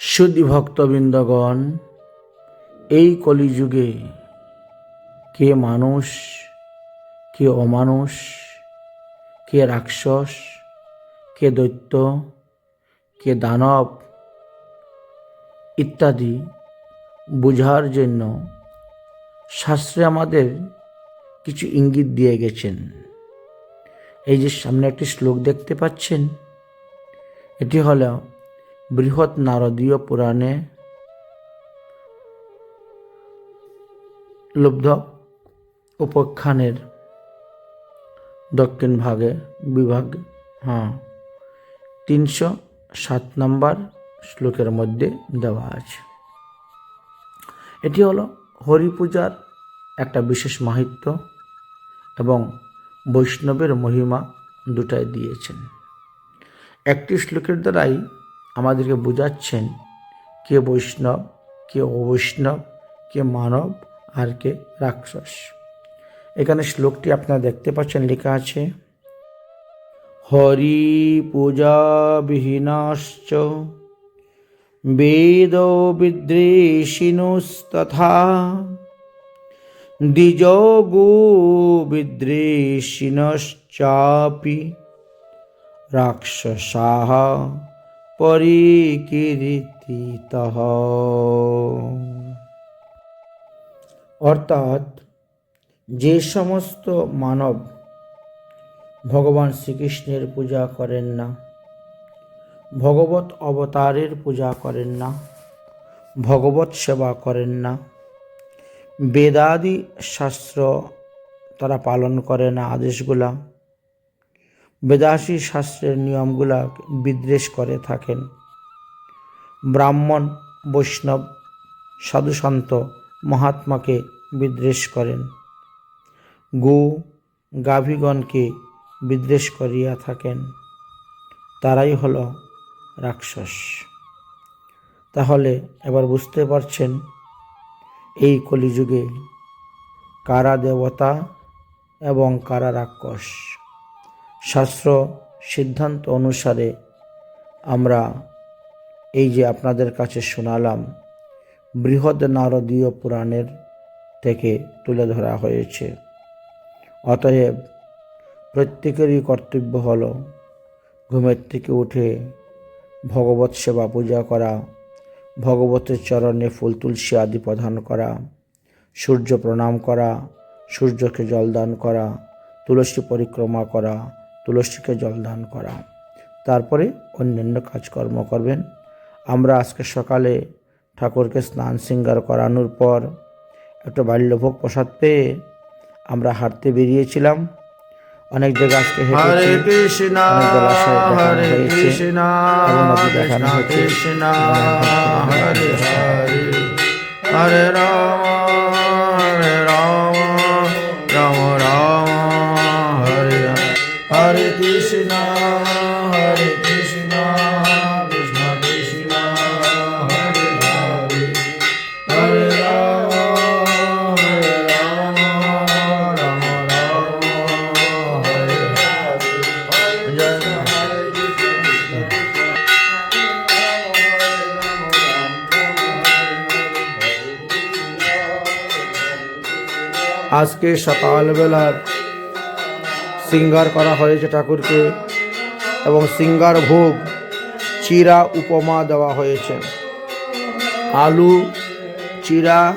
সুদী ভক্তবৃন্দগণ, এই কলিযুগে কে মানুষ, কে অমানুষ, কে রাক্ষস, কে দৈত্য, কে দানব ইত্যাদি বুঝার জন্য শাস্ত্রে আমাদের কিছু ইঙ্গিত দিয়ে গেছেন। এই যে সামনে একটি শ্লোক দেখতে পাচ্ছেন, এটি হল বৃহৎ নারদীয় পুরাণে লব্ধ উপাখ্যানের দক্ষিণ ভাগে বিভাগ হ্যাঁ তিনশো সাত নম্বর শ্লোকের মধ্যে দেওয়া আছে। এটি হলো হরি পূজার একটা বিশেষ মাহাত্ম এবং বৈষ্ণবের মহিমা দুটাই দিয়েছেন। একটি শ্লোকের দ্বারাই আমাদেরকে বোঝাচ্ছেন কে বৈষ্ণব, কে অবৈষ্ণব, কে মানব আর কে রাক্ষস। এখানে শ্লোকটি আপনারা দেখতে পাচ্ছেন, লেখা আছে, হরি পূজা বিহীনাশ্চ, বেদ বিদ্রেষিণস্তথা দ্বিজগো বিদ্রেষিণশ্চাপি রাক্ষসাহ পরিকীর্তিত। অর্থাৎ যে সমস্ত মানব ভগবান শ্রীকৃষ্ণের পূজা করেন না, ভগবত অবতারের পূজা করেন না, ভগবত সেবা করেন না, বেদাদি শাস্ত্র তারা পালন করে না আদেশগুলা বেদাসী শাস্ত্রের নিয়মগুলা বিদ্বেষ করে থাকেন। ব্রাহ্মণ, বৈষ্ণব সাধুসন্ত মহাত্মাকে বিদ্বেষ করেন। গু, গাভীগণকে বিদ্বেষ করিয়া থাকেন। তারাই হল রাক্ষস। তাহলে এবার বুঝতে পারছেন এই কলিযুগে কারা দেবতা এবং কারা রাক্ষস। শাস্ত্র সিদ্ধান্ত অনুসারে আমরা এই যে আপনাদের কাছে শোনালাম, বৃহৎ নারদীয় পুরাণের থেকে তুলে ধরা হয়েছে। অতএব প্রত্যেকেরই কর্তব্য হল ঘুমের থেকে উঠে ভগবত সেবা পূজা করা, ভগবতের চরণে ফুল তুলসী আদি প্রদান করা, সূর্য প্রণাম করা, সূর্যকে জলদান করা, তুলসী পরিক্রমা করা তুলসীকে জলদান করা। তারপরে অন্যান্য কাজকর্ম করবেন। আমরা আজকে সকালে ঠাকুরকে স্নান শৃঙ্গার করানোর পর একটা বাল্যভোগ প্রসাদ পেয়ে আমরা হাঁটতে বেরিয়েছিলাম। অনেক জায়গা আজকে হরে হেঁটেছি কৃষ্ণ অনেক জলাশয় দেখানো হরে হয়েছে। কৃষ্ণ এবং নদী দেখানো হয়েছে কৃষ্ণ। হরে হরে। হরে রাম। আজকে সকালবেলার সিঙ্গার করা হয়েছে ঠাকুরকে এবং সিঙ্গার ভোগ, চিরা উপমা দেওয়া হয়েছে। আলু, চিরা,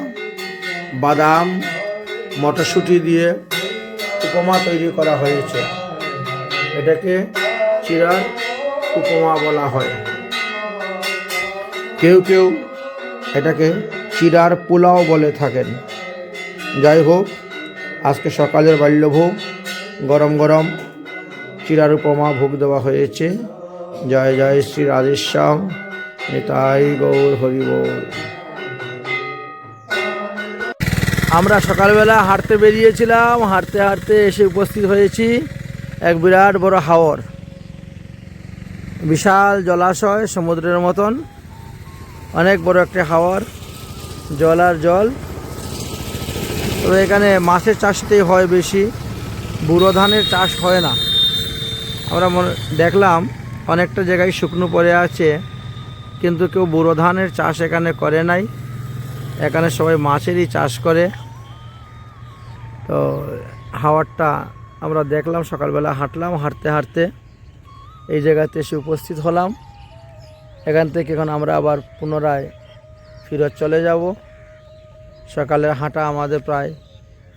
বাদাম, মটরশুঁটি দিয়ে উপমা তৈরি করা হয়েছে। এটাকে চিরার উপমা বলা হয়। কেউ কেউ এটাকে চিরার পোলাও বলে থাকেন। যাই হোক আজকে সকালের বাল্যভোগ, গরম গরম চিরার উপমা ভোগ দেওয়া হয়েছে। জয় জয় শ্রী রাধেশ্যাম, নিতাই গৌর হরি বল। আমরা সকালবেলা হাঁটতে বেরিয়েছিলাম, হাঁটতে হাঁটতে এসে উপস্থিত হয়েছি এক বিরাট বড় হাওর। বিশাল জলাশয়, সমুদ্রের মতন, অনেক বড় একটা হাওর, জল আর জল। তবে এখানে মাছের চাষটাই হয় বেশি, বুড়ো ধানের চাষ হয় না। আমরা মনে, দেখলাম অনেকটা জায়গায় শুকনো পড়ে আছে, কিন্তু কেউ বুড়ো ধানের চাষ এখানে করে নাই। এখানে সবাই মাছেরই চাষ করে। তো হাওয়ারটা আমরা দেখলাম, সকালবেলা হাঁটলাম, হাঁটতে হাঁটতে এই জায়গাতে এসে উপস্থিত হলাম। এখান থেকে এখন আমরা আবার পুনরায় ফিরত চলে যাব। সকালে হাঁটা আমাদের প্রায়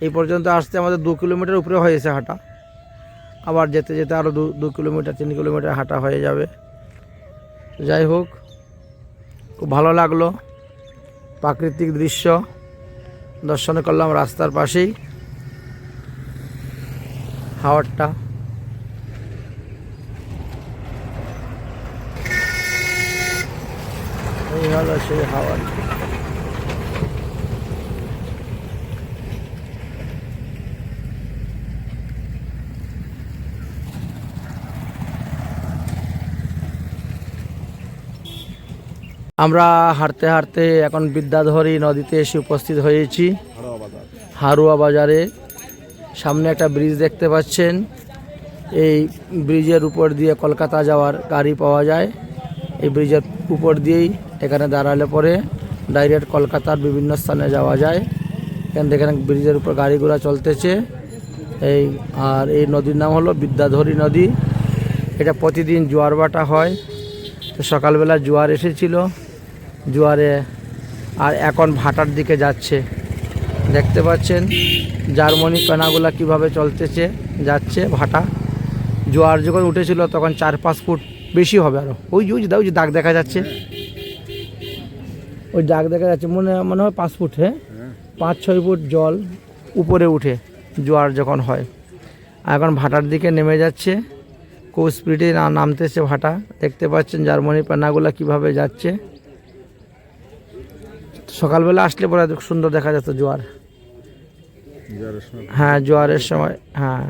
এই পর্যন্ত আসতে আমাদের দু কিলোমিটার উপরে হয়েছে হাঁটা। আবার যেতে যেতে আরও দু দু কিলোমিটার, তিন কিলোমিটার হাঁটা হয়ে যাবে। যাই হোক, খুব ভালো লাগল প্রাকৃতিক দৃশ্য। দর্শন করলাম রাস্তার পাশেই। হাওয়ারটা। এই হলো সেই হাওয়ার। আমরা হাঁটতে হাঁটতে এখন বিদ্যাধরী নদীতে এসে উপস্থিত হয়েছি। হারুয়া বাজারে। সামনে একটা ব্রিজ দেখতে পাচ্ছেন। এই ব্রিজের উপর দিয়ে কলকাতা যাওয়ার গাড়ি পাওয়া যায়। এই ব্রিজের উপর দিয়েই এখানে দাঁড়ালে পরে ডাইরেক্ট কলকাতার বিভিন্ন স্থানে যাওয়া যায়। এখান থেকে ব্রিজের উপর গাড়ি ঘোড়া চলতেছে। এই আর এই নদীর নাম হলো বিদ্যাধরী নদী। এটা প্রতিদিন জোয়ার ভাটা হয়। তো সকালবেলা জোয়ার এসেছিল। জোয়ারে আর এখন ভাটার দিকে যাচ্ছে। দেখতে পাচ্ছেন জার্মানি পেনাগুলা কীভাবে চলতেছে, যাচ্ছে ভাটা। জোয়ার যখন উঠেছিল তখন চার পাঁচ ফুট বেশি হবে আরও ওই যে ওই যে ওই যে দাগ দেখা যাচ্ছে। ওই দাগ দেখা যাচ্ছে, মনে মনে হয় পাঁচ ফুট হ্যাঁ? পাঁচ, ছয় ফুট জল উপরে উঠে জোয়ার যখন হয়। আর এখন ভাটার দিকে নেমে যাচ্ছে। খুব স্পিডে নামতেছে ভাটা। দেখতে পাচ্ছেন জার্মানি পেনাগুলা কীভাবে যাচ্ছে। সকালবেলা আসলে পরে সুন্দর দেখা যেত জোয়ার। হ্যাঁ জোয়ারের সময় হ্যাঁ।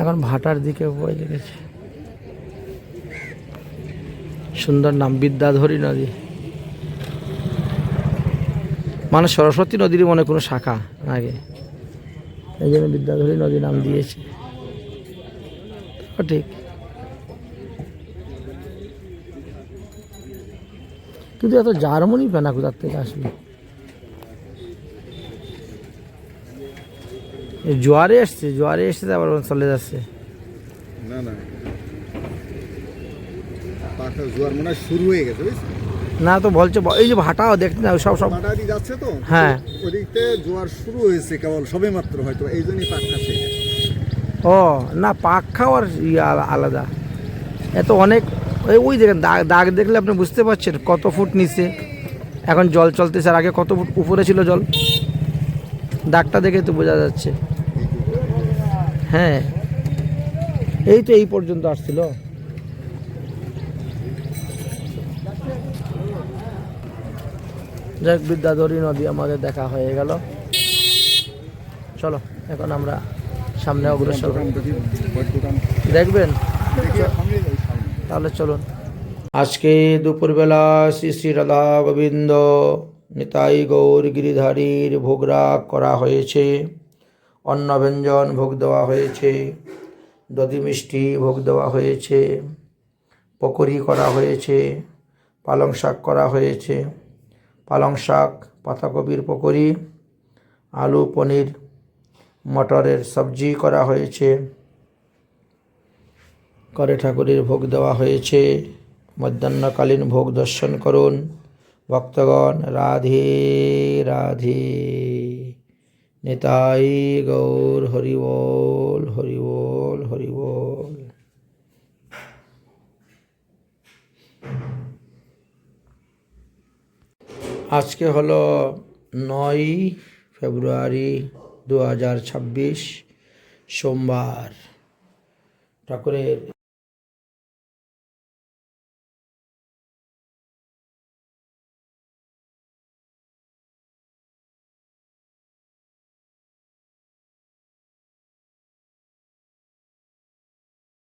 এখন ভাটার দিকে বই লেগেছে। সুন্দর নাম বিদ্যাধরী নদী। মানে সরস্বতী নদীর মনে কোনো শাখা আগে। এই জন্য বিদ্যাধরী নদী নাম দিয়েছে। ঠিক কিন্তু এত জার্মানি পেনা কোথার থেকে আসবে? জোয়ারে এসছে জোয়ারে এসছে আবার চলে যাচ্ছে। না না। পাখা জোয়ার শুরু হয়ে গেছে না তো বলছে এই যে ভাটাও দেখতে না সব সব যাচ্ছে তো? হ্যাঁ। ওদিকতে জোয়ার শুরু হয়েছে কেবল সবে মাত্র হয়তো এই জন্যই পাখা ও না খাওয়ার ইয়ে আলাদা। এত অনেক ওই ওই দেখেন দাগ দাগ দেখলে আপনি বুঝতে পারছেন কত ফুট নিচে। এখন জল চলতেছে আর আগে কত ফুট উপরে ছিল জল? দাগটা দেখে তো বোঝা যাচ্ছে। হ্যাঁ এই তো এই পর্যন্ত আসছিল। যাক বিদ্যাধরী নদী আমাদের দেখা হয়ে গেল। চলো এখন আমরা সামনে অগ্রসর দেখবেন? তাহলে চলুন। আজকে দুপুরবেলা শ্রী শ্রী রাধা গোবিন্দ নিতাই গৌর গিরিধারীর ভোগরাগ করা হয়েছে, অন্ন ব্যঞ্জন ভোগ দেওয়া হয়েছে, দধি মিষ্টি ভোগ দেওয়া হয়েছে পকোড়ি করা হয়েছে, পালং শাক করা হয়েছে, পালং শাক, পাতাকপির পকোড়ি আলু পনির, মটরের সবজি করা হয়েছে। করে ঠাকুরের ভোগ দেওয়া হয়েছে। মধ্যাহ্নকালীন ভোগ দর্শন করুন। ভক্তগণ, রাধে রাধে। নেতাই গৌর হরিবোল হরিবোল হরিবোল আজকে হলো নয় ফেব্রুয়ারি দু হাজার ছাব্বিশ সোমবার। ঠাকুরের